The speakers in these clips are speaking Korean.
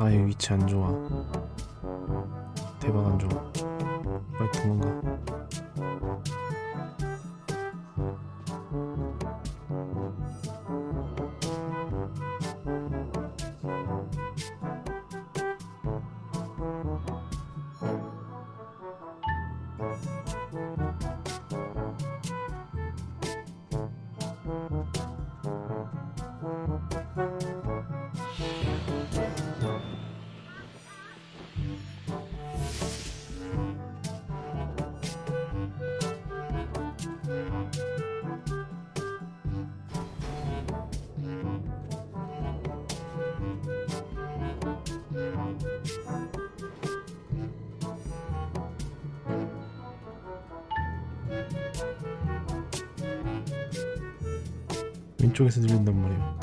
아 여기 위치 안 좋아. 대박 안 좋아. 빨리 도망가 왼쪽에서 들린단 말이야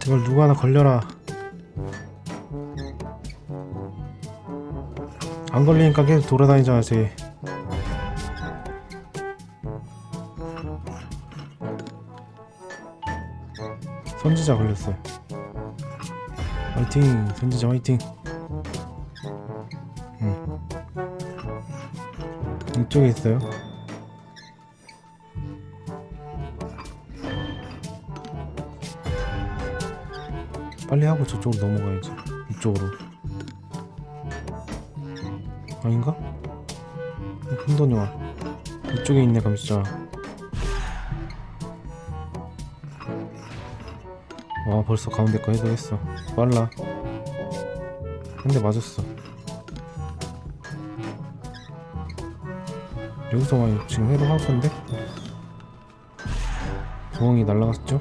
제발 누구 하나 걸려라. 안 걸리니까 계속 돌아다니잖아 쟤 선지자 걸렸어요 화이팅 선지자 화이팅. 응. 이쪽에 있어요? 빨리 하고 저쪽으로 넘어가야지 이쪽으로. 아닌가? 큰돈이 와. 이쪽에 있네 감시자 와 벌써 가운데 거 해도했어. 빨라. 한 대 맞았어. 여기서 막 지금 해도 할 건데? 부엉이 날라갔죠?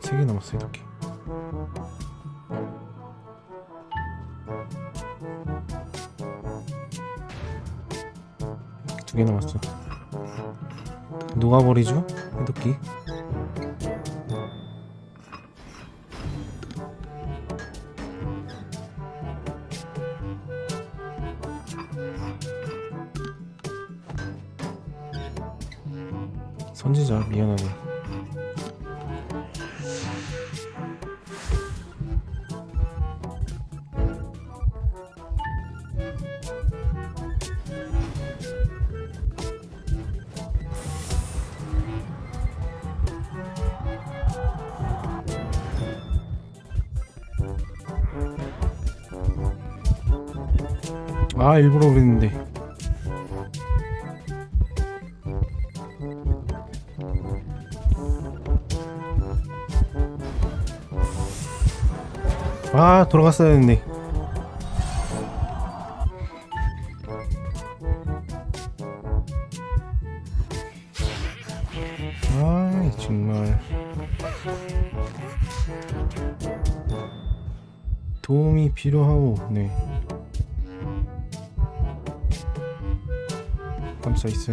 세 개 남았어 이렇게 두 개 남았어. 녹아버리죠? 해독기. 선지자 미안하네 아 일부러 그랬는데. 아 돌아갔어야 했는데. 아 정말. 도움이 필요하오. 네 감싸 있어